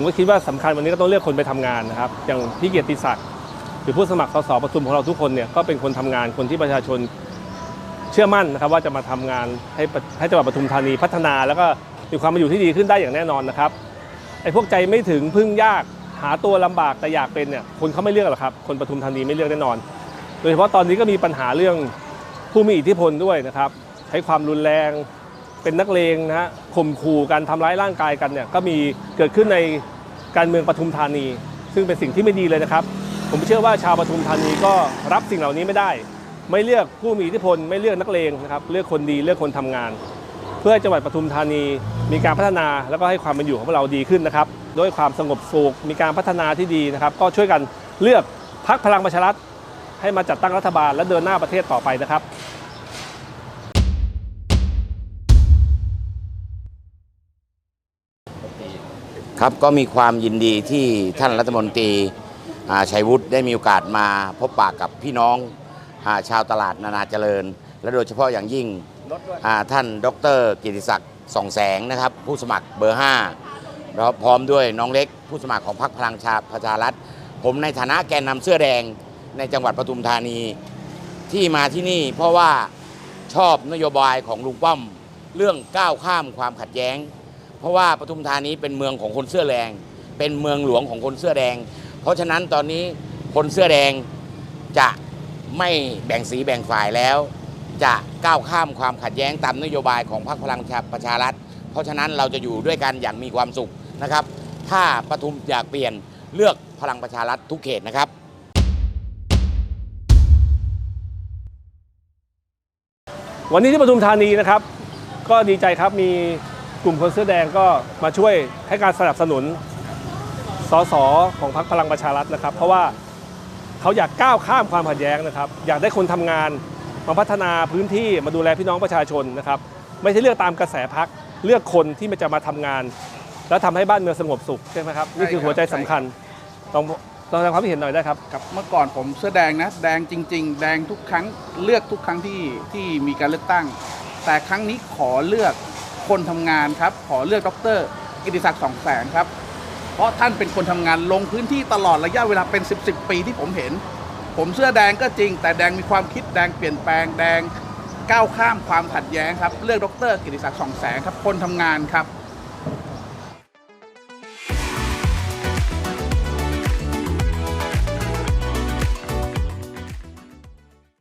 ผมก็คิดว่าสำคัญวันนี้ก็ต้องเลือกคนไปทำงานนะครับ อย่างพี่เกียรติศักดิ์หรือผู้สมัครสสปทุมของเราทุกคนเนี่ยก็เป็นคนทำงานคนที่ประชาชนเชื่อมั่นนะครับ ว่าจะมาทำงานให้ให้จังหวัดปทุมธานีพัฒนา แล้วก็มีความมาอยู่ที่ดีขึ้นได้อย่างแน่นอนนะครับไอ้พวกใจไม่ถึงพึ่งยากหาตัวลำบากแต่อยากเป็นเนี่ยคนเขาไม่เลือกหรอกครับ คนปทุมธานีไม่เลือกแน่นอน โดยเฉพาะตอนนี้ก็มีปัญหาเรื่องผู้มีอิทธิพลด้วยนะครับ ใช้ความรุนแรง เป็นนักเลงนะฮะข่มขู่กันทำร้ายร่างกายกันเนี่ยก็มีเกิดขึ้นในการเมืองปทุมธานี ซึ่งเป็นสิ่งที่ไม่ดีเลยนะครับ ผมเชื่อว่าชาวปทุมธานีก็รับสิ่งเหล่านี้ไม่ได้ ไม่เลือกผู้มีอิทธิพลไม่เลือกนักเลงนะครับเลือกคนดีเลือกคนทำงาน เพื่อให้จังหวัดปทุมธานีมีการพัฒนาแล้วก็ให้ความเป็นอยู่ของพวกเราดีขึ้นนะครับด้วยความสงบสุขมีการพัฒนาที่ดีนะครับ ก็ช่วยกันเลือกพักพลังประชารัฐให้มาจัดตั้งรัฐบาลและเดินหน้าประเทศต่อไปนะครับ ครับก็มีความยินดีที่ท่านรัฐมนตรีอ่าชัยวุฒิได้มีโอกาสมาพบปากกับพี่น้องอาชาวตลาดนานาเจริญ และโดยเฉพาะอย่างยิ่งอ่าท่านดรกิติศักดิ์ส่องแสงนะครับ ผู้สมัครเบอร์5แล้วพร้อมด้วยน้องเล็ก ผู้สมัครของพรรคพลังชาประชารัฐ ผมในฐานะแกนนำเสื้อแดงในจังหวัดปทุมธานี ที่มาที่นี่เพราะว่าชอบนโยบายของลุงป้อม เรื่องก้าวข้ามความขัดแย้ง เพราะว่าปทุมธานีเป็นเมืองของคนเสื้อแดง เป็นเมืองหลวงของคนเสื้อแดง เพราะฉะนั้นตอนนี้คนเสื้อแดงจะไม่แบ่งสีแบ่งฝ่ายแล้ว จะก้าวข้ามความขัดแย้งตามนโยบายของพรรคพลังประชารัฐ เพราะฉะนั้นเราจะอยู่ด้วยกันอย่างมีความสุขนะครับ ถ้าปทุมอยากเปลี่ยนเลือกพลังประชารัฐทุกเขตนะครับวันนี้ที่ปทุมธานีนะครับ ก็ดีใจครับมี กลุ่มคนเสื้อแดงก็มาช่วยให้การสนับสนุนสสของพรรคพลังประชารัฐนะครับ เพราะว่าเขาอยากก้าวข้ามความขัดแย้งนะครับ อยากได้คนทำงานมาพัฒนาพื้นที่มาดูแลพี่น้องประชาชนนะครับ ไม่ใช่เลือกตามกระแสพักเลือกคนที่มันจะมาทำงาน แล้วทำให้บ้านเมืองสงบสุขใช่ไหมครับนี่คือหัวใจสำคัญลองลองแสดงความคิดเห็นหน่อยได้ครับกับเมื่อก่อนผมเสื้อแดงนะแดงจริง ๆ แดงทุกครั้งเลือกทุกครั้งที่ที่มีการเลือกตั้ง แต่ครั้งนี้ขอเลือก คนทำงานครับ ขอเลือกดรกิติศักดิ์สองแสงครับ เพราะท่านเป็นคนทำงานลงพื้นที่ตลอดระยะเวลาเป็น 10บสปีที่ผมเห็น ผมเสื้อแดงก็จริง แต่แดงมีความคิดแดงเปลี่ยนแปลงแดงก้าวข้ามความขัดแย้งครับ เลือกดรกิติศักดิ์สองแสงครับ คนทำงานครับ